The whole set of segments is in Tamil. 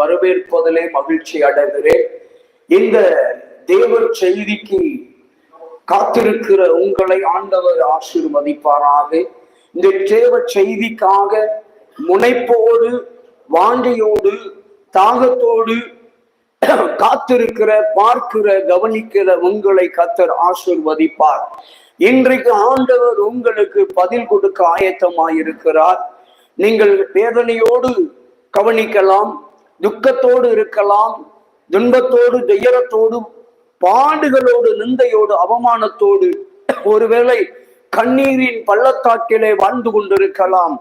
வரவேற்பதிலே மகிழ்ச்சி அடைகிறேன். இந்த தேவ செய்திக்கு காத்திருக்கிற உங்களை ஆண்டவர் ஆசீர்வதிப்பாராக. இந்த தேவ செய்திக்காக முனைப்போடு வாஞ்சையோடு தாகத்தோடு காத்திருக்கிற பார்க்கிற கவனிக்கிற உங்களை கத்தர் ஆசிர்வதிப்பார். இன்றைக்கு ஆண்டவர் உங்களுக்கு பதில் கொடுக்க ஆயத்தமாயிருக்கிறார். நீங்கள் வேதனையோடு கவனிக்கலாம். துக்கத்தோடு இருக்கலாம் துன்பத்தோடு துயரத்தோடு பாடுகளோடு நிந்தையோடு அவமானத்தோடு ஒருவேளை கண்ணீரின் பள்ளத்தாக்கிலே வாழ்ந்து கொண்டிருக்கலாம்.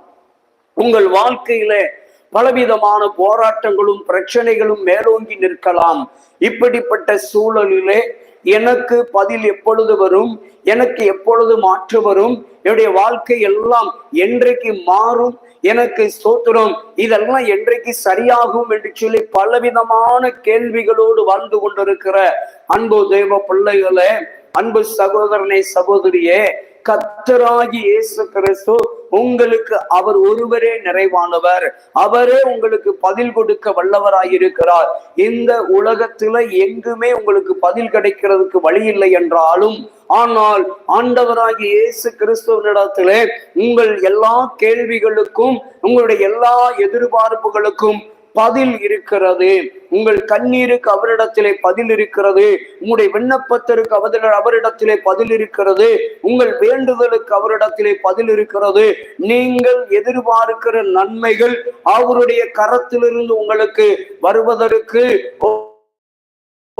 உங்கள் வாழ்க்கையிலே பலவிதமான போராட்டங்களும் பிரச்சனைகளும் மேலோங்கி நிற்கலாம். இப்படிப்பட்ட சூழலிலே எனக்கு பதில் எப்பொழுது வரும்? எனக்கு எப்பொழுது மாற்று வரும்? என்னுடைய வாழ்க்கை எல்லாம் என்றைக்கு மாறும்? எனக்கு சோத்திரம். இதெல்லாம் என்றைக்கு சரியாகும் என்று சொல்லி பலவிதமான கேள்விகளோடு வாழ்ந்து கொண்டிருக்கிற அன்பு தெய்வ பிள்ளைகளே அன்பு சகோதரனை சகோதரியே கத்தராகி இயேசு கிறிஸ்து உங்களுக்கு அவர் ஒருவரே நிறைவானவர். அவரே உங்களுக்கு பதில் கொடுக்க வல்லவராயிருக்கிறார். இந்த உலகத்துல எங்குமே உங்களுக்கு பதில் கிடைக்கிறதுக்கு வழி இல்லை என்றாலும் ஆனால் ஆண்டவராகிய இயேசு கிறிஸ்துவனிடத்திலே உங்கள் எல்லா கேள்விகளுக்கும் உங்களுடைய எல்லா எதிர்பார்ப்புகளுக்கும் பதில் இருக்கிறது. உங்கள் கண்ணீருக்கு அவரிடத்திலே பதில் இருக்கிறது. உங்களுடைய விண்ணப்பத்திற்கு அவரிட அவரிடத்திலே பதில் இருக்கிறது. உங்கள் வேண்டுதலுக்கு அவரிடத்திலே பதில் இருக்கிறது. நீங்கள் எதிர்பார்க்கிற நன்மைகள் அவருடைய கரத்திலிருந்து உங்களுக்கு வருவதற்கு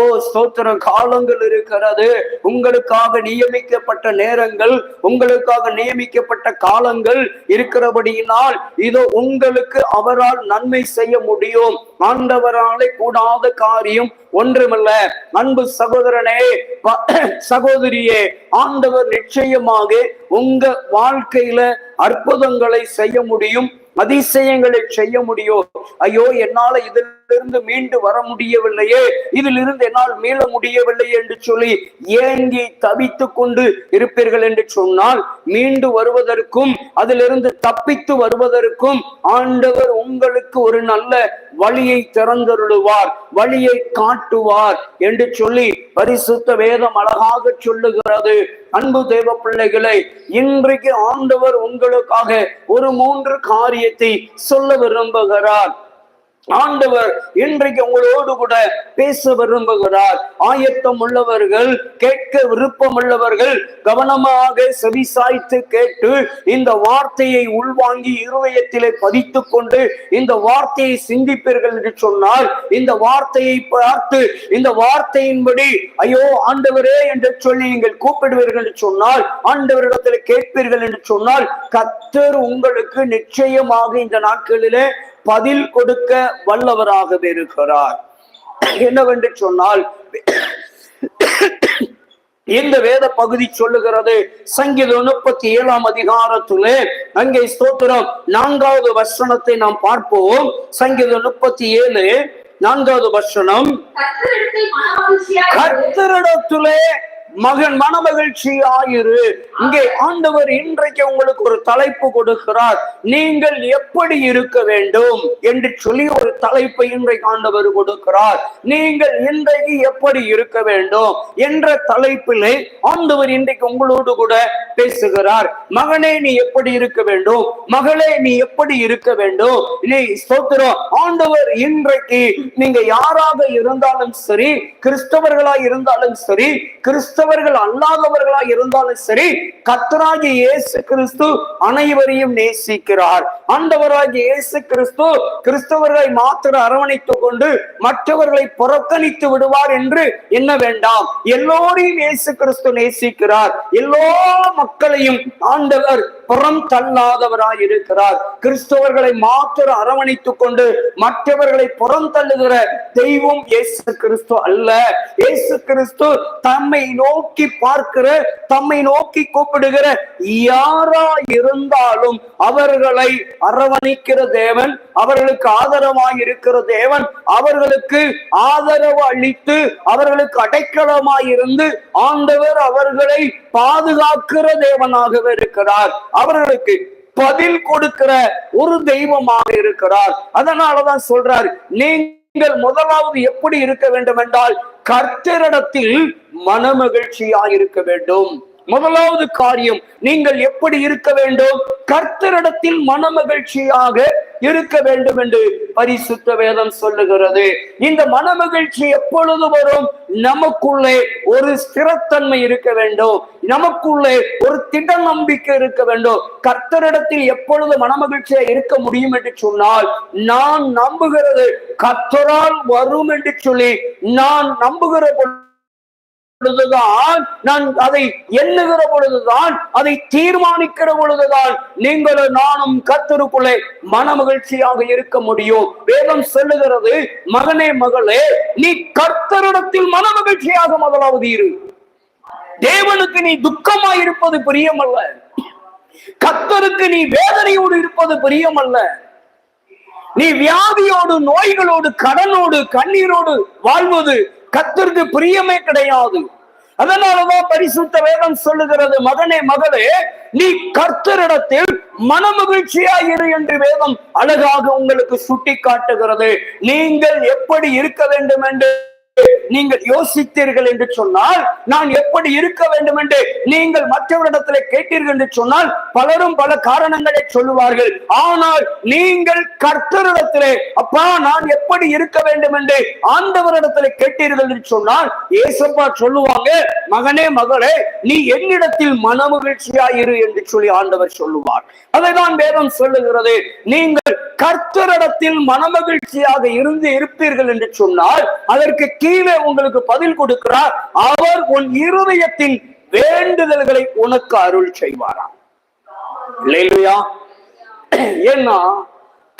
ஓ ஸ்தோத்திரம். காலங்கள் இருக்கிறது. உங்களுக்காக நியமிக்கப்பட்ட நேரங்கள் உங்களுக்காக நியமிக்கப்பட்ட காலங்கள் இருக்கிறபடியினால் இதோ உங்களுக்கு அவரால் நன்மை செய்ய முடியும். ஆண்டவராலே கூடாத காரியம் ஒன்றுமல்ல. அன்பு சகோதரனே சகோதரியே ஆண்டவர் நிச்சயமாக உங்க வாழ்க்கையில அற்புதங்களை செய்ய முடியும் அதிசயங்களை செய்ய முடியும். ஐயோ என்னால இதிலிருந்து மீண்டு வர முடியவில்லையே. இதிலிருந்து என்னால் மீள முடியவில்லை என்று சொல்லி ஏங்கி தவித்துக் கொண்டு இருப்பீர்கள் என்று சொன்னால் மீண்டு வருவதற்கும் அதிலிருந்து தப்பித்து வருவதற்கும் ஆண்டவர் உங்களுக்கு ஒரு நல்ல வழியை திறந்தருளுவார் வழியை காட்டுவார் என்று சொல்லி பரிசுத்த வேதம் அழகாக சொல்லுகிறது. அன்பு தேவ பிள்ளைகளை இன்றைக்கு ஆண்டவர் உங்களுக்காக ஒரு மூன்று காரியத்தை சொல்ல விரும்புகிறார். ஆண்டவர் இன்றைக்கு உங்களோடு கூட பேச விரும்புகிறார். ஆயத்தம் உள்ளவர்கள் கேட்க விருப்பம் உள்ளவர்கள் கவனமாக செவிசாய்த்து கேட்டு இந்த வார்த்தையை உள்வாங்கி இருதயத்திலே பதித்துக் கொண்டு இந்த வார்த்தையை சிந்திப்பீர்கள் என்று சொன்னால் இந்த வார்த்தையை பார்த்து இந்த வார்த்தையின்படி ஐயோ ஆண்டவரே என்று சொல்லி நீங்கள் கூப்பிடுவீர்கள் என்று சொன்னால் ஆண்டவரிடத்தில் கேட்பீர்கள் என்று சொன்னால் கத்தர் உங்களுக்கு நிச்சயமாக இந்த நாட்களிலே பதில் கொடுக்க வல்லவராகவே இருக்கிறார் என்னவென்று சொன்னால் இந்த வேத பகுதி சொல்லுகிறது சங்கீதம் முப்பத்தி ஏழாம் அதிகாரத்திலே அங்கே ஸ்தோத்திரம். நான்காவது வசனத்தை நாம் பார்ப்போம். சங்கீதம் முப்பத்தி ஏழு நான்காவது வசனம். கர்த்தரிடத்தில் மகன் இரு. கர்த்தரிடத்திலே இங்கே ஆண்டவர் இன்றைக்கு உங்களுக்கு ஒரு தலைப்பு கொடுக்கிறார். நீங்கள் எப்படி இருக்க வேண்டும் என்று சொல்லி ஒரு தலைப்பை இன்றைக்கு ஆண்டவர் கொடுக்கிறார். நீங்கள் இன்றைக்கு எப்படி இருக்க வேண்டும் என்ற தலைப்பிலே ஆண்டவர் இன்றைக்கு உங்களோடு கூட பேசுகிறார். மகனே நீ எப்படி இருக்க வேண்டும்? மகளே நீ எப்படி இருக்க வேண்டும்? நீ ஸ்தோத்திரம். ஆண்டவர் இன்றைக்கு நீங்க யாராக இருந்தாலும் சரி கிறிஸ்தவர்களாய் இருந்தாலும் சரி கிறிஸ்தவ கிறிஸ்தவர்கள் அல்லாதவர்களா இருந்தாலும் சரி கத்தராகி இயேசு கிறிஸ்து அனைவரையும் நேசிக்கிறார். ஆண்டவராகிய இயேசு கிறிஸ்து கிறிஸ்தவர்களை மாத்திர அரவணைத்துக் கொண்டு மற்றவர்களை புறக்கணித்து விடுவார் என்று என்ன வேண்டாம். எல்லோரையும் இயேசு கிறிஸ்து நேசிக்கிறார். எல்லா மக்களையும் ஆண்டவர் புறம் தள்ளாதவராய் இருக்கிறார் கிறிஸ்தவர்களை மாத்திர அரவணைத்துக் கொண்டு மற்றவர்களை புறம் தள்ளுகிற தெய்வம் இயேசு கிறிஸ்து அல்ல. இயேசு கிறிஸ்து தம்மை நோக்கி பார்க்கிற தம்மை நோக்கி கூப்பிடுகிற யாரா இருந்தாலும் அவர்களை அரவணைக்கிற தேவன் அவர்களுக்கு ஆதரவாய் இருக்கிற தேவன் அவர்களுக்கு ஆதரவு அளித்து அவர்களுக்கு அடைக்கலமாய் இருந்து ஆண்டவர் அவர்களை பாதுகாக்கிற தேவனாகவே இருக்கிறார். அவர்களுக்கு பதில் கொடுக்கிற ஒரு தெய்வமாக இருக்கிறார். அதனாலதான் சொல்றார் நீங்கள் முதலாவது எப்படி இருக்க வேண்டும் என்றால் கர்த்தரிடத்தில் மனமகிழ்ச்சியாய் இருக்க வேண்டும். முதலாவது காரியம் நீங்கள் எப்படி இருக்க வேண்டும்? கர்த்தரிடத்தில் மனமகிழ்ச்சியாக இருக்க வேண்டும் என்று பரிசுத்த வேதம் சொல்லுகிறது. இந்த மனமகிழ்ச்சி எப்பொழுது வரும்? நமக்குள்ளே ஒரு ஸ்திரத்தன்மை இருக்க வேண்டும். நமக்குள்ளே ஒரு திட நம்பிக்கை இருக்க வேண்டும். கர்த்தரிடத்தில் எப்பொழுது மனமகிழ்ச்சியா இருக்க முடியும் என்று சொன்னால் நான் நம்புகிறது கர்த்தரால் வரும் என்று சொல்லி நான் நம்புகிற பொழுதுதான் நான் அதை எண்ணுகிற பொழுதுதான் அதை தீர்மானிக்கிற பொழுதுதான் நீங்களும் நானும் கத்தருக்குள்ளே மனமகிழ்ச்சியாக இருக்க முடியும். வேதம் சொல்லுகிறது மகனே மகளே நீ கர்த்தரிடத்தில் மனமகிழ்ச்சியாக முதலாவது இரு. தேவனுக்கு நீ துக்கமாய் இருப்பது பிரியமல்ல. கத்தருக்கு நீ வேதனையோடு இருப்பது பிரியமல்ல. நீ வியாதியோடு நோய்களோடு கடனோடு கண்ணீரோடு வாழ்வது கத்திற்கு பிரியமே கிடையாது. அதனாலதான் பரிசுத்த வேதம் சொல்லுகிறது மகனே மகளே நீ கர்த்தரிடத்தில் மனமகிழ்ச்சியா இரு என்று வேதம் அழகாக உங்களுக்கு சுட்டி காட்டுகிறது நீங்கள் எப்படி இருக்க வேண்டும் என்று நீங்கள் யோசித்தீர்கள் என்று சொன்னால் நான் எப்படி இருக்க வேண்டும் என்று நீங்கள் மற்றவரிடத்தில் கேட்டீர்கள் என்று சொன்னால் பலரும் பல காரணங்களை சொல்லுவார்கள். ஆனால் நீங்கள் கர்த்தரிடத்திலே அப்பா நான் எப்படி இருக்க வேண்டும் என்று ஆண்டவரிடத்தில் கேட்டீர்கள் என்று சொன்னால் ஏசப்பா சொல்லுவாங்க மகனே மகளே நீ என்னிடத்தில் மனமகிழ்ச்சியா இரு என்று சொல்லி ஆண்டவர் சொல்லுவார். அதைதான் வேதம் சொல்லுகிறது. நீங்கள் கர்த்தரிடத்தில் மனமகிழ்ச்சியாக இருந்து இருப்பீர்கள் என்று சொன்னால் அதற்கு கீழே உங்களுக்கு பதில் கொடுக்கிறார். அவர் உன் இருதயத்தின் வேண்டுதல்களை உனக்கு அருள் செய்வாராம். இல்லையா ஏன்னா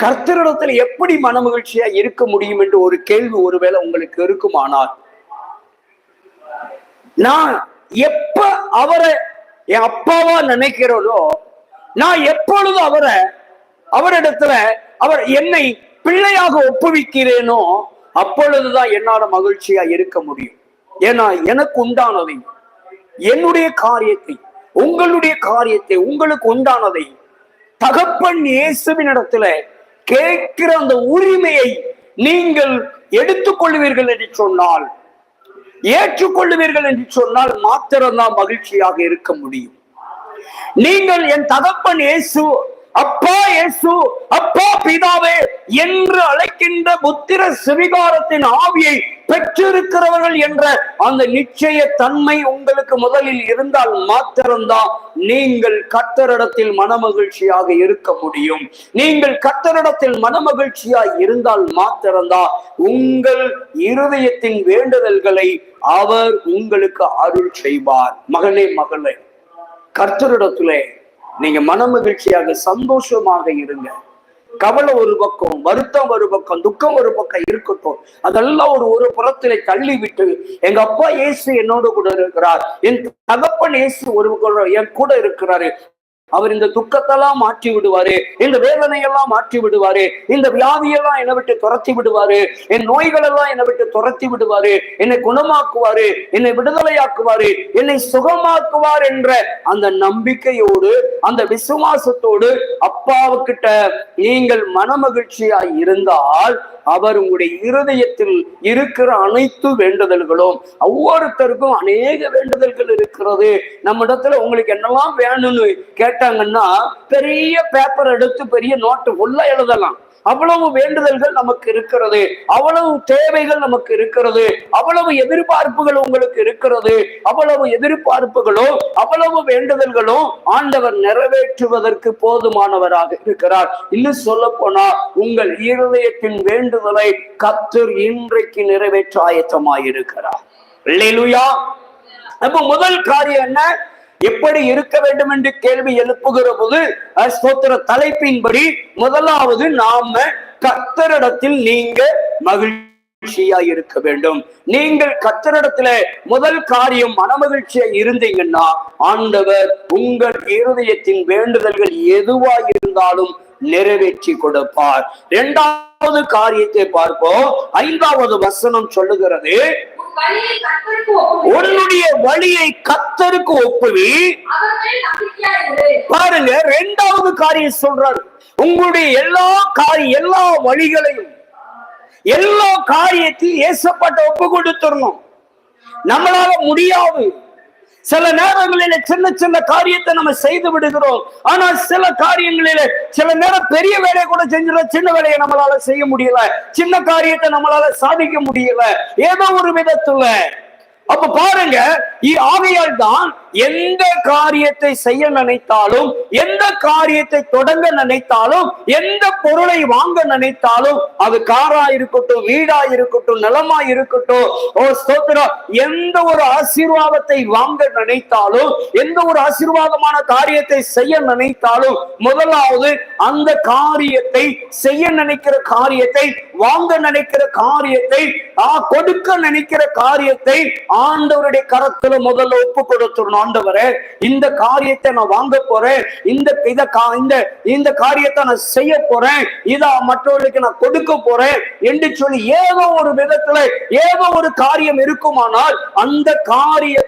கர்த்தரிடத்தில் எப்படி மனமகிழ்ச்சியா இருக்க முடியும் என்று ஒரு கேள்வி ஒருவேளை உங்களுக்கு இருக்குமானால் நான் எப்ப அவரை என் அப்பாவா நினைக்கிறதோ நான் எப்பொழுது அவரை அவரிடத்துல அவர் என்னை பிள்ளையாக ஒப்புவிக்கிறேனோ அப்பொழுதுதான் என்னால மகிழ்ச்சியா இருக்க முடியும். ஏன்னா எனக்கு உண்டானதை என்னுடைய காரியத்தை உங்களுடைய காரியத்தை உங்களுக்கு உண்டானதை தகப்பன் இயேசுவின் இடத்துல கேட்கிற அந்த உரிமையை நீங்கள் எடுத்துக்கொள்வீர்கள் என்று சொன்னால் ஏற்றுக்கொள்ளுவீர்கள் என்று சொன்னால் மாத்திரம்தான் மகிழ்ச்சியாக இருக்க முடியும். நீங்கள் என் தகப்பன் இயேசு அப்பா இயேசு அப்பா பிதாவே என்று அழைக்கின்ற புத்திர சுவிகாரத்தின் ஆவியை பெற்றிருக்கிறவர்கள் என்ற அந்த நிச்சய தன்மை உங்களுக்கு முதலில் இருந்தால் மாத்திரம்தான் நீங்கள் கத்தரிடத்தில் மனமகிழ்ச்சியாக இருக்க முடியும். நீங்கள் கத்தரிடத்தில் மனமகிழ்ச்சியாக இருந்தால் மாத்திரம்தான் உங்கள் இருதயத்தின் வேண்டுதல்களை அவர் உங்களுக்கு அருள் செய்வார். மகளே மகளே கர்த்தரிடத்திலே நீங்க மனமகிழ்ச்சியாக சந்தோஷமாக இருங்க. கவலை ஒரு பக்கம் வருத்தம் ஒரு பக்கம் துக்கம் ஒரு பக்கம் இருக்கட்டும். அதெல்லாம் ஒரு ஒரு புறத்திலே தள்ளி விட்டு எங்க அப்பா இயேசு என்னோடு கூட இருக்கிறார். என் தகப்பன் இயேசு ஒரு என் கூட இருக்கிறாரு. அவர் இந்த துக்கத்தெல்லாம் மாற்றி விடுவாரு இந்த வேதனையெல்லாம் மாற்றி விடுவாரு இந்த வியாதியெல்லாம் என்னை விட்டு துரத்தி விடுவாரு என் நோய்கள் எல்லாம் என்னை விட்டு துரத்தி விடுவாரு என்னை குணமாக்குவாரு என்னை விடுதலையாக்குவாரு என்னை சுகமாக்குவார் என்ற அந்த நம்பிக்கையோடு அந்த விசுவாசத்தோடு அப்பாவுக்கிட்ட நீங்கள் மனமகிழ்ச்சியாய் இருந்தால் அவர் உங்களுடைய இருதயத்தில் இருக்கிற அனைத்து வேண்டுதல்களும் ஒவ்வொருத்தருக்கும் அநேக வேண்டுதல்கள் இருக்கிறது. நம்ம இடத்துல உங்களுக்கு என்னெல்லாம் வேணும்னு கேட்டாங்கன்னா பெரிய பேப்பர் எடுத்து பெரிய நோட்டு உள்ள எழுதலாம். அவ்வளவு வேண்டுதல்கள் நமக்கு இருக்கிறது. அவ்வளவு தேவைகள் நமக்கு இருக்கிறது. அவ்வளவு எதிர்பார்ப்புகள் உங்களுக்கு இருக்கிறது. அவ்வளவு எதிர்பார்ப்புகளோ அவ்வளவு வேண்டுதல்களோ ஆண்டவர் நிறைவேற்றுவதற்கு போதுமானவராக இருக்கிறார். இன்னும் சொல்ல போனா உங்கள் இருதயத்தின் வேண்டுதலை கத்தர் இன்றைக்கு நிறைவேற்ற ஆயத்தமாயிருக்கிறார். அப்ப முதல் காரியம் என்ன? எப்படி இருக்க வேண்டும் என்று கேள்வி எழுப்புகிற போது ஸ்தோத்திர தலைப்பின்படி முதலாவது நாம கத்தரிடத்தில் நீங்க மகிழ்ச்சியா இருக்க வேண்டும். நீங்கள் கத்தரிடத்துல முதல் காரியம் மனமகிழ்ச்சியா இருந்தீங்கன்னா ஆண்டவர் உங்கள் இருதயத்தின் வேண்டுதல்கள் எதுவா இருந்தாலும் நிறைவேற்றி கொடுப்பார். இரண்டாவது காரியத்தை பார்ப்போம். ஐந்தாவது வசனம் சொல்லுகிறது உன்னுடைய வழியை கத்தருக்கு ஒப்புவி. பாருங்க ரெண்டாவது காரியம் சொல்றாரு. உங்களுடைய எல்லா காரியம் எல்லா வழிகளையும் எல்லா காரியத்தையும் ஏசப்பட்ட ஒப்பு கொடுத்துடணும். நம்மளால முடியாது. சில நேரங்களில சின்ன சின்ன காரியத்தை நம்ம செய்து விடுகிறோம். ஆனால் சில காரியங்களில சில நேரம் பெரிய வேலையை கூட செஞ்சிடும் சின்ன வேலையை நம்மளால செய்ய முடியல. சின்ன காரியத்தை நம்மளால சாதிக்க முடியல. ஏதோ ஒரு விதத்துல. அப்ப பாருங்க ஆகையால் தான் எந்த காரியத்தை செய்ய நினைத்தாலும் எந்த காரியத்தை தொடங்க நினைத்தாலும் எந்த பொருளை வாங்க நினைத்தாலும் அது காரா இருக்கட்டும் வீடா இருக்கட்டும் நிலமா இருக்கட்டும் ஓ ஸ்தோத்திரம் எந்த ஒரு ஆசீர்வாதத்தை வாங்க நினைத்தாலும் எந்த ஒரு ஆசீர்வாதமான காரியத்தை செய்ய நினைத்தாலும் முதலாவது அந்த காரியத்தை செய்ய நினைக்கிற காரியத்தை வாங்க நினைக்கிற காரியத்தை கொடுக்க நினைக்கிற காரியத்தை ஆண்டவருடைய கரத்துல முதல்ல ஒப்பு கொடுத்துடணும் ஆண்டவரே இந்த காரியத்தை நான் வாங்க போறேன். இந்த இத இந்த இந்த காரியத்தை நான் செய்ய போறேன். இதை மற்றவர்களுக்கு நான் கொடுக்க போறேன் என்று சொல்லி ஏதோ ஒரு விதத்துல ஏதோ ஒரு காரியம் இருக்குமானால் அந்த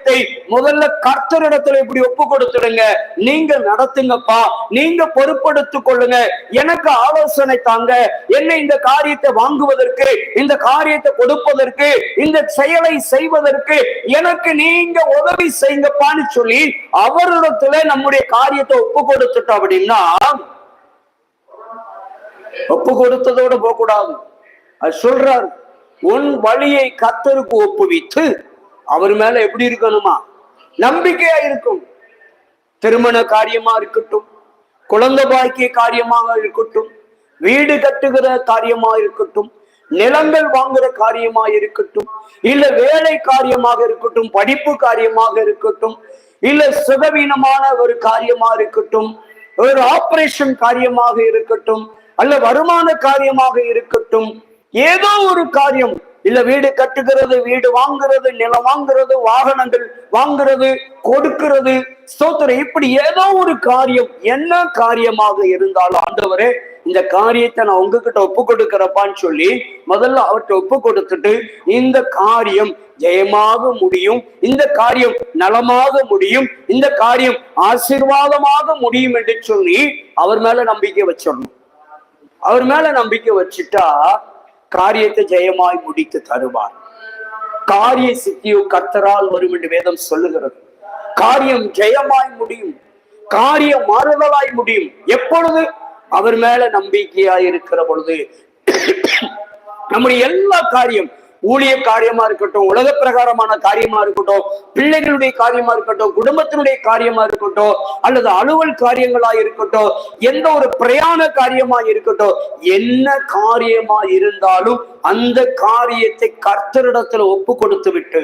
காரியத்தை முதல்ல கர்த்தரிடத்துல இப்படி ஒப்பு கொடுத்துடுங்க. நீங்க நடத்துங்கப்பா. நீங்க பொறுப்படுத்திக் கொள்ளுங்க. எனக்கு ஆலோசனை தாங்க. என்ன இந்த காரியத்தை வாங்குவதற்கு இந்த காரியத்தை கொடுப்பதற்கு இந்த செயலை செய்வதற்கு எனக்கு நீங்க உதவி செய்யுங்கப்பான்னு சொல்லி அவரிடத்துல நம்முடைய காரியத்தை ஒப்பு கொடுத்துட்டோம் அப்படின்னா ஒப்பு கொடுத்ததோட போக கூடாது அது சொல்றாரு உன் வழியை கத்தருக்கு ஒப்புவித்து அவர் மேல எப்படி இருக்கணுமா? நம்பிக்கையா இருக்கும். திருமண காரியமா இருக்கட்டும் குழந்தை பாக்கிய காரியமாக இருக்கட்டும் வீடு கட்டுகிற காரியமா இருக்கட்டும் நிலங்கள் வாங்குற காரியமா இருக்கட்டும் இல்ல வேலை காரியமாக இருக்கட்டும் படிப்பு காரியமாக இருக்கட்டும் இல்ல சுகவீனமான ஒரு காரியமா இருக்கட்டும் ஒரு ஆபரேஷன் காரியமாக இருக்கட்டும் அல்ல வருமான காரியமாக இருக்கட்டும் ஏதோ ஒரு காரியம் இல்ல வீடு கட்டுகிறது வீடு வாங்குறது நிலம் வாங்குறது வாகனங்கள் வாங்குறது கொடுக்கிறது. ஸ்தோத்திரம். இப்படி ஏதோ ஒரு காரியம் என்ன காரியமாக இருந்தாலும் ஆண்டவரே இந்த காரியத்தை நான் உங்ககிட்ட ஒப்பு கொடுக்கிறப்பான்னு சொல்லி முதல்ல அவர்கிட்ட ஒப்பு கொடுத்துட்டு இந்த காரியம் ஜெயமாக முடியும் இந்த காரியம் நலமாக முடியும் இந்த காரியம் ஆசீர்வாதமாக முடியும் என்று சொல்லி அவர் மேல நம்பிக்கை வச்சிடணும். அவர் மேல நம்பிக்கை வச்சுட்டா காரியத்தை ஜெயமாய் முடித்து தருவார். காரிய சித்தியோ கர்த்தரால் வரும் என்று வேதம் சொல்லுகிறது. காரியம் ஜெயமாய் முடியும். காரியம் மாறுதலாய் முடியும். எப்பொழுது? அவர் மேல நம்பிக்கையாய் இருக்கிற பொழுது. நம்முடைய எல்லா காரியம் ஊழிய காரியமா இருக்கட்டும் உலக பிரகாரமான காரியமா இருக்கட்டும் பிள்ளைகளுடைய காரியமா இருக்கட்டும் குடும்பத்தினுடைய காரியமா இருக்கட்டும் அல்லது அலுவல் காரியங்களா இருக்கட்டும் எந்த ஒரு பிரயாண காரியமா இருக்கட்டும் என்ன காரியமா இருந்தாலும் அந்த காரியத்தை கர்த்தரிடத்துல ஒப்பு கொடுத்து விட்டு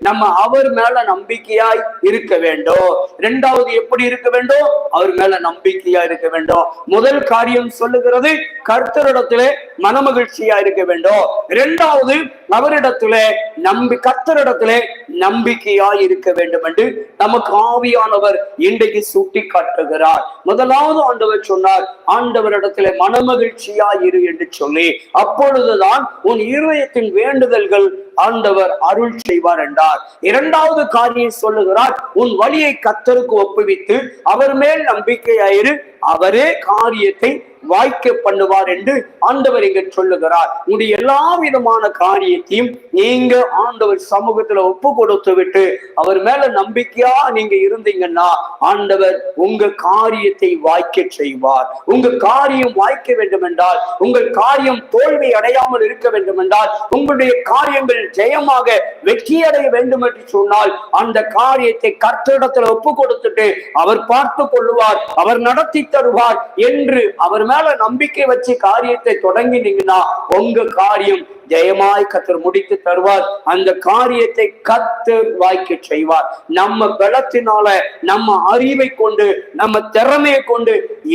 நம்ம அவர் மேல நம்பிக்கையாய் இருக்க வேண்டும். இரண்டாவது எப்படி இருக்க வேண்டும்? அவர் மேல நம்பிக்கையா இருக்க வேண்டும். முதல் காரியம் சொல்லுகிறது கர்த்தரிடத்துல மனமகிழ்ச்சியா இருக்க வேண்டும். இரண்டாவது அவரிடத்துல நம்பி கர்த்தரிடத்துல நம்பிக்கையா இருக்க வேண்டும் என்று நமக்கு ஆவியானவர் இன்றைக்கு சுட்டி காட்டுகிறார் முதலாவது ஆண்டவர் சொன்னார் ஆண்டவரிடத்திலே மனமகிழ்ச்சியா இரு என்று சொல்லி. அப்பொழுதுதான் உன் இருதயத்தின் வேண்டுதல்கள் ஆண்டவர் அருள் செய்வார் என்றார். இரண்டாவது காரியம் சொல்லுகிறார் உன் வழியை கத்தருக்கு ஒப்புவித்து அவர் மேல் நம்பிக்கையாயிரு அவரே காரியத்தை வாய்க்க பண்ணுவார் என்று ஆண்டவர் இங்க சொல்லுகிறார். உங்களுடைய எல்லா விதமான காரியத்தையும் நீங்க ஆண்டவர் சமூகத்துல ஒப்பு கொடுத்து விட்டு அவர் மேல நம்பிக்கையா நீங்க இருந்தீங்கன்னா ஆண்டவர் உங்க காரியத்தை வாய்க்க செய்வார். உங்க காரியம் வாய்க்க வேண்டும் என்றால் உங்கள் காரியம் தோல்வி அடையாமல் இருக்க வேண்டும் என்றால் உங்களுடைய காரியங்கள் ஜெயமாக வெற்றி அடைய வேண்டும் என்று சொன்னால் அந்த காரியத்தை கர்த்தரிடத்துல ஒப்பு கொடுத்துட்டு அவர் பார்த்து கொள்ளுவார் அவர் நடத்தி தருவார் என்று அவர் மேல நம்பிக்கை வச்சு காரியத்தை தொடங்கினீங்கன்னா உங்க காரியம் ஜெயமாய் கத்தர் முடித்து தருவார். அந்த காரியத்தை கத்தர் வாய்க்க செய்வார். நம்ம பலத்தினால நம்ம அறிவை கொண்டு நம்ம திறமையை கொண்டு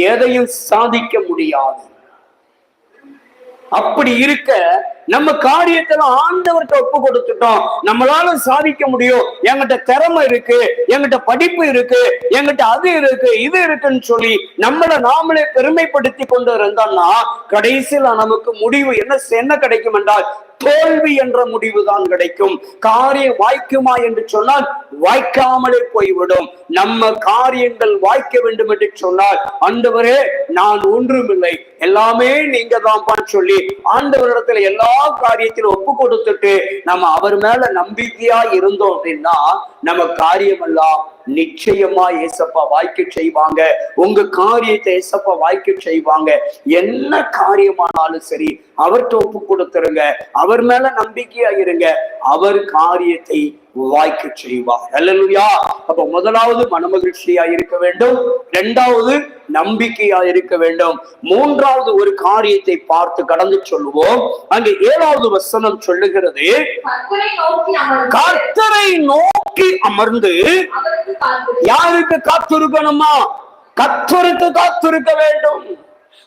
எதையும் சாதிக்க முடியாது. அப்படி இருக்க நம்ம காரியத்துல ஆண்டவர்கிட்ட ஒப்பு கொடுத்துட்டோம். நம்மளால சாதிக்க முடியும். என்கிட்ட திறமை இருக்கு. என்கிட்ட படிப்பு இருக்கு. என்கிட்ட அது இருக்கு இது இருக்குன்னு சொல்லி நம்மளை நாமளே பெருமைப்படுத்தி கொண்டு இருந்தோம்னா கடைசியில நமக்கு முடிவு என்ன என்ன கிடைக்கும் என்றால் தோல்வி என்ற முடிவு தான் கிடைக்கும். காரியம் வாய்க்குமா என்று சொன்னால் வாய்க்காமலே போய்விடும். நம்ம காரியங்கள் வாய்க்க வேண்டும் என்று சொன்னால் ஆண்டவரே நான் ஒன்றுமில்லை. எல்லாமே நீங்க தான் சொல்லி ஆண்டவரிடத்துல எல்லா காரியத்திலும் ஒப்பு கொடுத்துட்டு நம்ம அவர் மேல நம்பிக்கையா இருந்தோம் அப்படின்னா நம்ம காரியமெல்லாம் நிச்சயமா ஏசப்பா வாய்க்க செய்வாங்க. உங்க காரியத்தை ஏசப்பா வாய்க்க செய்வாங்க. என்ன காரியமானாலும் சரி அவர்கிட்ட ஒப்பு கொடுத்துருங்க. அவர் மேல நம்பிக்கையா இருங்க. அவர் காரியத்தை வாய்க்க செய்வார். அல்லா அப்ப முதலாவது மனமகிழ்ச்சியா இருக்க வேண்டும். இரண்டாவது நம்பிக்கையா இருக்க வேண்டும். மூன்றாவது ஒரு காரியத்தை பார்த்து கடந்து சொல்லுவோம். அங்கே ஏழாவது வசனம் சொல்லுகிறது. கர்த்தரை நோக்கி அமர்ந்து யாருக்கு காத்திருக்கணுமா? கத்தருக்கு காத்திருக்க வேண்டும்.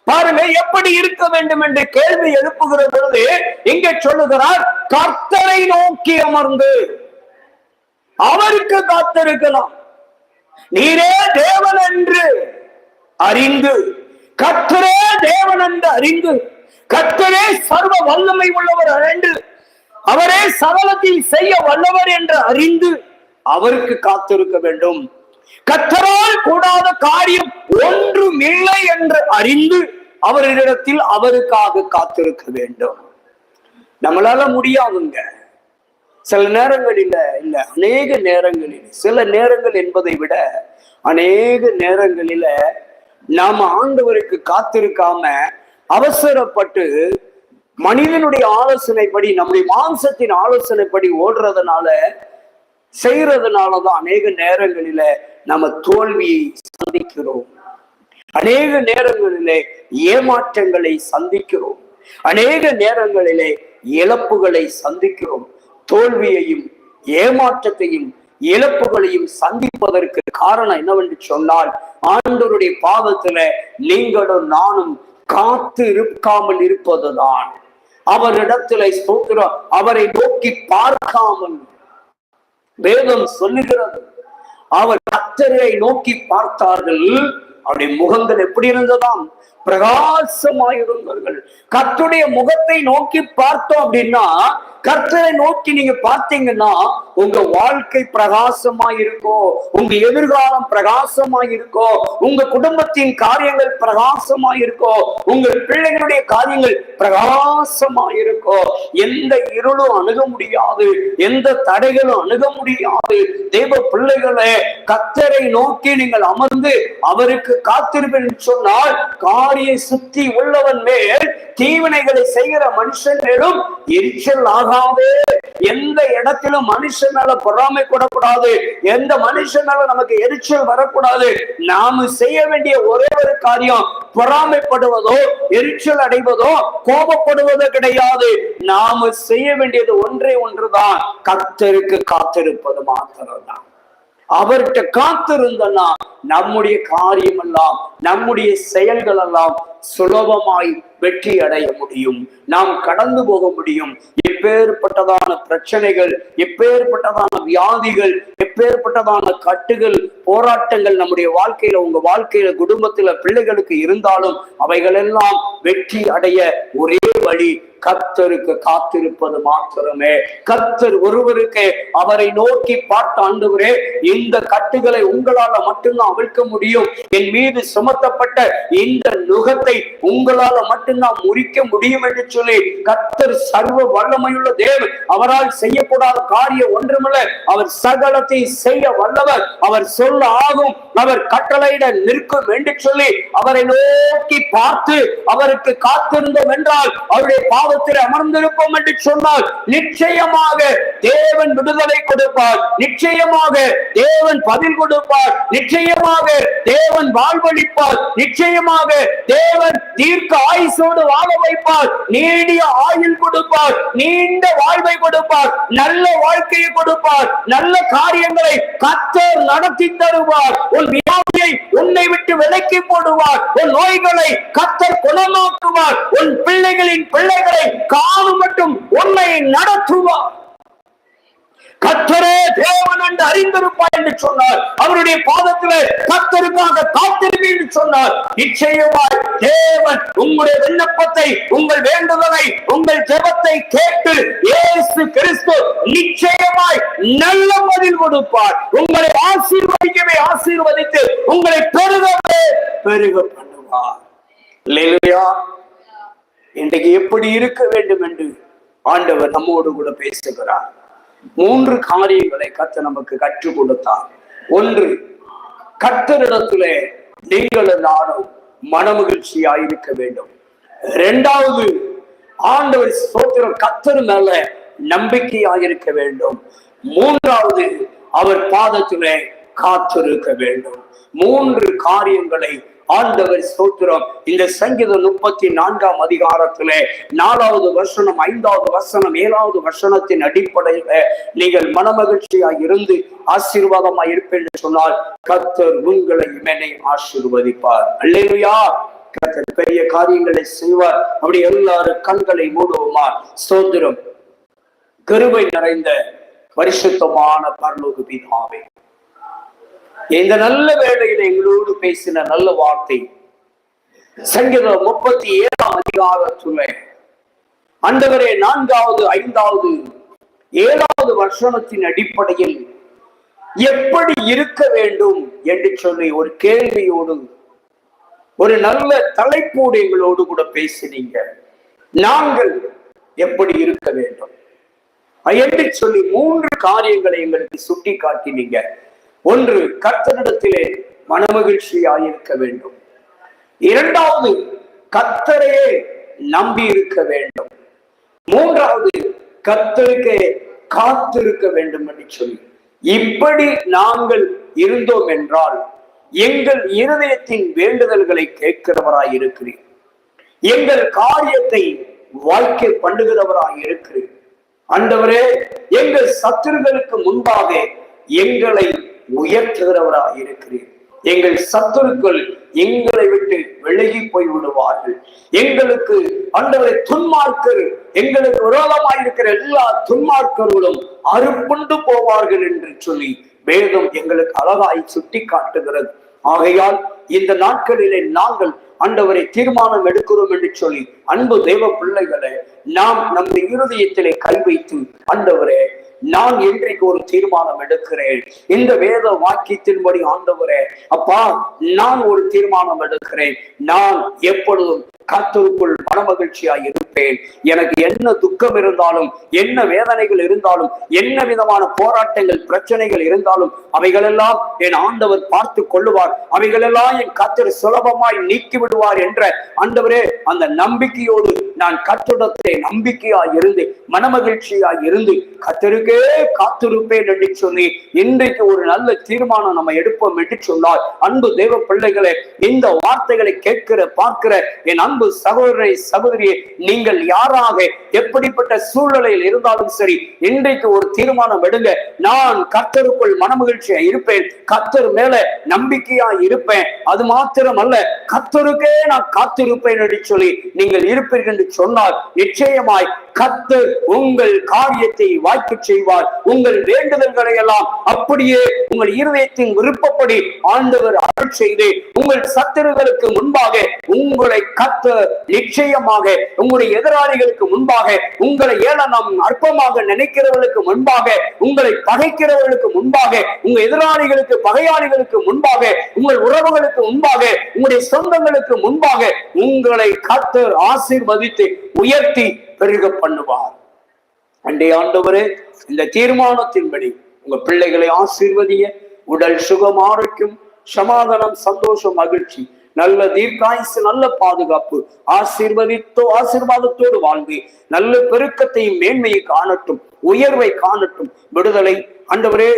பாருங்க எப்படி இருக்க வேண்டும் என்று கேள்வி எழுப்புகிற பொழுது இங்கே சொல்லுகிறார் கர்த்தரை நோக்கி அமர்ந்து. அவருக்கு காத்திருக்கலாம். நீரே தேவன் என்று அறிந்து கத்தரே தேவன் என்று அறிந்து கத்தரே சர்வ வல்லமை உள்ளவர் அறிந்து அவரே சகலத்தில் செய்ய வல்லவர் என்று அறிந்து அவருக்கு காத்திருக்க வேண்டும். கத்தரால் கூடாத காரியம் ஒன்றும் இல்லை என்று அறிந்து அவரிடத்தில் அவருக்காக காத்திருக்க வேண்டும். நம்மளால முடியாதுங்க. சில நேரங்களில இல்ல அநேக நேரங்களில் சில நேரங்கள் என்பதை விட அநேக நேரங்களில நாம ஆண்டவருக்கு காத்திருக்காம அவசரப்பட்டு மனிதனுடைய ஆலோசனைப்படி நம்முடைய மாம்சத்தின் ஆலோசனைப்படி ஓடுறதுனால செய்யறதுனாலதான் அநேக நேரங்களில நம்ம தோல்வியை சந்திக்கிறோம். அநேக நேரங்களிலே ஏமாற்றங்களை சந்திக்கிறோம். அநேக நேரங்களிலே இழப்புகளை சந்திக்கிறோம். தோல்வியையும் ஏமாற்றத்தையும் இழப்புகளையும் சந்திப்பதற்கு காரணம் என்னவென்று சொன்னால் ஆண்டோருடைய பாதத்துல நீங்களும் நானும் காத்து இருக்காமல் இருப்பதுதான். அவரிடத்துல ஸ்தோத்திரம் அவரை நோக்கி பார்க்காமல் வேதம் சொல்லுகிறது. அவர் கத்தரை நோக்கி பார்த்தார்கள். அவருடைய முகங்கள் எப்படி இருந்ததாம்? பிரகாசமாயிருந்தார்கள் கத்துடைய முகத்தை நோக்கி பார்த்தோம் அப்படின்னா கர்த்தரை நோக்கி நீங்க பார்த்தீங்கன்னா உங்க வாழ்க்கை பிரகாசமா இருக்கும் உங்க எதிர்காலம் பிரகாசமா இருக்கும் உங்க குடும்பத்தின் காரியங்கள் பிரகாசமா இருக்கும் உங்க பிள்ளைகளுடைய காரியங்கள் பிரகாசமா இருக்கும் எந்த இருளும் அணுக முடியாது எந்த தடைகளும் அணுக முடியாது. தெய்வ பிள்ளைகளை கத்தரை நோக்கி நீங்கள் அமர்ந்து அவருக்கு காத்திருப்பேன் சொன்னால் காரியை சுத்தி உள்ளவன் மேல் தீவினைகளை செய்கிற மனுஷன் மேலும் எரிச்சல் ஆகாது எந்த இடத்திலும் மனுஷன் மேல பொறாமை கூடக்கூடாது. எந்த மனுஷன் மேல நமக்கு எரிச்சல் வரக்கூடாது. நாம செய்ய வேண்டிய ஒரே ஒரு காரியம் பொறாமைப்படுவதோ எரிச்சல் அடைவதோ கோபப்படுவதோ கிடையாது. நாம செய்ய வேண்டியது ஒன்றே ஒன்றுதான். கத்தருக்கு காத்திருப்பது மாத்திரம்தான். அவர்கிட்ட காத்திருந்தனா நம்முடைய காரியம் எல்லாம் நம்முடைய செயல்கள் எல்லாம் சுலபமாய் வெற்றி அடைய முடியும். நாம் கடந்து போக முடியும். எப்பேற்பட்டதான பிரச்சனைகள் எப்பேற்பட்டதான வியாதிகள் எப்பேற்பட்டதான கட்டுகள் போராட்டங்கள் நம்முடைய வாழ்க்கையில உங்க வாழ்க்கையில குடும்பத்துல பிள்ளைகளுக்கு இருந்தாலும் அவைகளெல்லாம் வெற்றி அடைய ஒரே வழி கர்த்தருக்கு காத்திருப்பது மாத்திரமே. கர்த்தர் ஒருவருக்கு அவரை நோக்கி பார்த்த ஆண்டவரே இந்த கட்டுகளை உங்களால மட்டும்தான் அவிழ்க்க முடியும். என் மீது சுமத்தப்பட்ட இந்த நுகத்தை உங்களால மட்டும்தான் முறிக்க முடியும் என்று சொல்லி கர்த்தர் சர்வ வல்லமையுள்ள தேவன். அவரால் செய்யக்கூடாத காரியம் ஒன்றுமில்ல. அவர் சகலத்தை செய்ய வல்லவர். அவர் சொல்ல ஆகும். அவர் கட்டளையிட நிற்கும் என்று சொல்லி அவரை நோக்கி பார்த்து அவருக்கு காத்திருந்தோம் என்றால் அவருடைய பாவத்தில் அமர்ந்திருப்போம் என்று சொன்னால் நிச்சயமாக தேவன் விடுதலை கொடுப்பார். நிச்சயமாக தேவன் பதில் கொடுப்பார். நிச்சயமாக தேவன் வாழ்வழிப்பார் நிச்சயமாக தேவன் தீர்க்க ஆயுசோடு வாழ வைப்பார். நீடிய ஆயுள் கொடுப்பார். நீண்ட வாழ்வை கொடுப்பார். நல்ல வாழ்க்கையை கொடுப்பார். நல்ல காரியங்களை கத்தர் நடத்தி தருவார். உன் வியாதியை உன்னை விட்டு விலக்கி போடுவார். உன் நோய்களை கத்தர் குணமாக்குவார். உன் பிள்ளைகளின் பிள்ளைகளை காணும் மட்டும் உன்னை நடத்துவார். கத்தரை தேவன் என்று அறிந்திருப்பார் என்று சொன்னார். அவருடைய பாதத்திலே கத்தருக்காக காத்திருப்பி என்று சொன்னார். நிச்சயமாய் தேவன் உங்களுடைய விண்ணப்பத்தை உங்கள் வேண்டுதலை உங்கள் ஜெபத்தை கேட்டு இயேசு கிறிஸ்து நிச்சயமாய் நல்ல பதில் கொடுப்பார். உங்களை ஆசீர்வதிக்கவே ஆசீர்வதித்து உங்களை பெருகவே பெருக பண்ணுவார் அல்லேலூயா இன்றைக்கு எப்படி இருக்க வேண்டும் என்று ஆண்டவர் நம்மோடு கூட பேசுகிறார். மூன்று காரியங்களை கத்த நமக்கு கற்றுக் கொடுத்தார். ஒன்று கத்தரிடத்திலே நீங்கள் நானும் மனமகிழ்ச்சியா இருக்க வேண்டும். இரண்டாவது ஆண்டவர் சோத்திரம் கத்தர் மேல நம்பிக்கையா இருக்க வேண்டும். மூன்றாவது அவர் பாதத்திலே காத்திருக்க வேண்டும். மூன்று காரியங்களை ஆண்டவர் ஸ்தோத்திரம். இந்த சங்கீதம் முப்பத்தி நான்காம் அதிகாரத்துல நாலாவது வசனம் ஐந்தாவது வசனம் ஏழாவது வசனத்தின் அடிப்படையில நீங்கள் மனமகிழ்ச்சியாய் இருந்து ஆசீர்வாதமா இருப்பேன் என்று சொன்னால் கத்தர் உங்களை இமனை ஆசீர்வதிப்பார். அல்லேலுயா! கத்தர் பெரிய காரியங்களை செய்வார். அப்படி எல்லாரும் கண்களை மூடுவோமா ஸ்தோத்திரம். கருவை நிறைந்த பரிசுத்தமான பரலோக பிதாவே. இந்த நல்ல வேளையில எங்களோடு பேசின நல்ல வார்த்தை. சங்கீதம் முப்பத்தி ஏழாம் அதிகாரத்துல அண்டவரே நான்காவது ஐந்தாவது ஏழாவது வசனத்தின் அடிப்படையில் எப்படி இருக்க வேண்டும் என்று சொல்லி ஒரு கேள்வியோடு ஒரு நல்ல தலைப்போடு எங்களோடு கூட பேசினீங்க. நாங்கள் எப்படி இருக்க வேண்டும்? என்று சொல்லி மூன்று காரியங்களை எங்களுக்கு சுட்டி காட்டினீங்க ஒன்று கர்த்தனிடத்திலே மனமகிழ்ச்சியாயிருக்க வேண்டும். இரண்டாவது கர்த்தரையே நம்பி இருக்க வேண்டும். மூன்றாவது கர்த்தருக்கே காத்திருக்க வேண்டும் என்று சொல்லி. இப்படி நாங்கள் இருந்தோம் என்றால் எங்கள் இருதயத்தின் வேண்டுதல்களை கேட்கிறவராய் இருக்கிறீர். எங்கள் காரியத்தை வாழ்க்கை பண்ணுகிறவராய் இருக்கிறீர். ஆண்டவரே எங்கள் சத்துருகளுக்கு முன்பாக எங்களை உயர்த்துகிறவராய் இருக்கிறீர். எங்கள் சத்துருக்கள் எங்களை விட்டு விலகி போய் விடுவார்கள். எங்களுக்கு அண்டவரை துன்மார்க்கர் எங்களுக்கு விரோதமாய் இருக்கிற எல்லா துன்மார்க்கர்களும் அறுப்புண்டு போவார்கள் என்று சொல்லி வேதம் எங்களுக்கு அழகாய் சுட்டி காட்டுகிறது ஆகையால் இந்த நாட்களிலே நாங்கள் அண்டவரை தீர்மானம் எடுக்கிறோம் என்று சொல்லி அன்பு தெய்வ பிள்ளைகளை நாம் நம்முடைய இருதயத்திலே கை வைத்து அண்டவரே நான் இன்றைக்கு ஒரு தீர்மானம் எடுக்கிறேன்? இந்த வேத வாக்கியத்தின்படி ஆண்டவரே அப்பா நான் ஒரு தீர்மானம் எடுக்கிறேன். நான் எப்பொழுதும் கர்த்தருக்குள் மனமகிழ்ச்சியாய் இருப்பேன். எனக்கு என்ன துக்கம் இருந்தாலும் என்ன வேதனைகள் இருந்தாலும் என்ன விதமான போராட்டங்கள் பிரச்சனைகள் இருந்தாலும் அவைகளெல்லாம் என் ஆண்டவர் பார்த்து கொள்ளுவார். அவைகளெல்லாம் என் கர்த்தர் சுலபமாய் நீக்கி விடுவார் என்ற ஆண்டவரே அந்த நம்பிக்கையோடு நான் கர்த்தரிடத்திலே நம்பிக்கையா இருந்து மனமகிழ்ச்சியாய் இருந்து கத்தருக்கே காத்திருப்பேன் என்று சொல்லி இன்றைக்கு ஒரு நல்ல தீர்மானம் நம்ம எடுப்போம் என்று சொன்னார். அன்பு தேவ பிள்ளைகளே இந்த வார்த்தைகளை கேட்கிற பார்க்கிற என் அன்பு சகோதரை சகோதரியை நீங்கள் யாராக எப்படிப்பட்ட சூழ்நிலையில் இருந்தாலும் சரி இன்றைக்கு ஒரு தீர்மானம் எடுங்க. நான் கத்தருக்குள் மனமகிழ்ச்சியா இருப்பேன் கத்தர் மேல நம்பிக்கையா இருப்பேன். அது மாத்திரம் அல்ல கத்தருக்கே நான் காத்திருப்பேன் என்று சொல்லி நீங்கள் இருப்பீர்கள் என்று சொன்னால் நிச்சயமாய் கத்து உங்கள் காரியத்தை வாய்ப்பு செய்வார். உங்கள் வேண்டுதல்களை எல்லாம் அப்படியே உங்கள் இருதயத்தின் விருப்பப்படி ஆண்டவர் அருள் செய்து உங்கள் சத்துருகளுக்கு முன்பாக உங்களை கத்து நிச்சயமாக உங்களுடைய எதிராளிகளுக்கு முன்பாக உங்களை ஏளனம் அற்பமாக நினைக்கிறவர்களுக்கு முன்பாக உங்களை பகைக்கிறவர்களுக்கு முன்பாக உங்க எதிராளிகளுக்கு பகையாளிகளுக்கு முன்பாக உங்கள் உறவுகளுக்கு முன்பாக உங்களுடைய சொந்தங்களுக்கு முன்பாக உங்களை கத்து ஆசீர்வதித்து உயர்த்தி பெருக பண்ணுவார். அண்டே ஆண்டவரே இந்த தீர்மானத்தின்படி உங்க பிள்ளைகளை ஆசீர்வதிய உடல் சுகம் ஆரோக்கியம் சமாதானம் சந்தோஷம் மகிழ்ச்சி நல்ல தீர்க்காயுசு நல்ல பாதுகாப்பு ஆசீர்வதித்தோ ஆசீர்வாதத்தோடு வாழ்ந்து நல்ல பெருக்கத்தையும் மேன்மையை காணட்டும் உயர்வை காணட்டும் விடுதலை அண்டவரே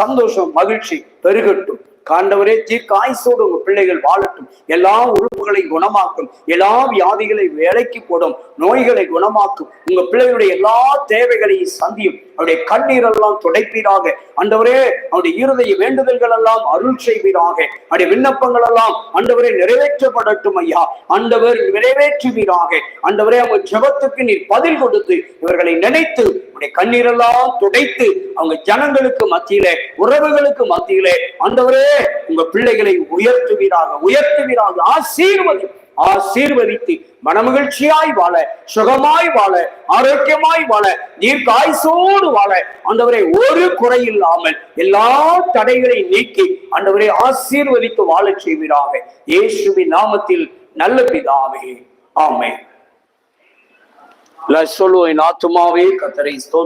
சந்தோஷம் மகிழ்ச்சி பெருகட்டும். காண்டவரே தீர்க்க ஆயுசோடு உங்க பிள்ளைகள் வாழட்டும். எல்லா உறுப்புகளை குணமாக்கும். எல்லா வியாதிகளை வேலைக்கு போடும். நோய்களை குணமாக்கும். உங்க பிள்ளைகளுடைய எல்லா தேவைகளையும் சந்தியும். அவருடைய கண்ணீரெல்லாம் துடைப்பீராக. அண்டவரே அவருடைய இருதய வேண்டுதல்கள் எல்லாம் அருள் செய்வீராக. அவருடைய விண்ணப்பங்கள் எல்லாம் அண்டவரே நிறைவேற்றப்படட்டும் ஐயா. அண்டவர் நிறைவேற்றுவீராக. அண்டவரே அவங்க ஜெபத்துக்கு நீர் பதில் கொடுத்து இவர்களை நினைத்து உடைய கண்ணீரெல்லாம் துடைத்து அவங்க ஜனங்களுக்கு மத்தியிலே உறவுகளுக்கு மத்தியிலே அந்தவரே உங்க பிள்ளைகளை உயர்த்துவீராக உயர்த்துவீராக ஆசீர்வதி ஆசீர்வதித்து மனமகிழ்ச்சியாய் வாழ சுகமாய் வாழ ஆரோக்கியமாய் வாழ தீர்க்காயுசோடு வாழ அந்தவரை ஒரு குறை இல்லாமல் எல்லா தடைகளை நீக்கி அந்தவரை ஆசீர்வதித்து வாழச் செய்வீராக. இயேசுவின் நாமத்தில் நல்ல பிதாவே. ஆமென் என் ஆத்துமாவே கத்தரை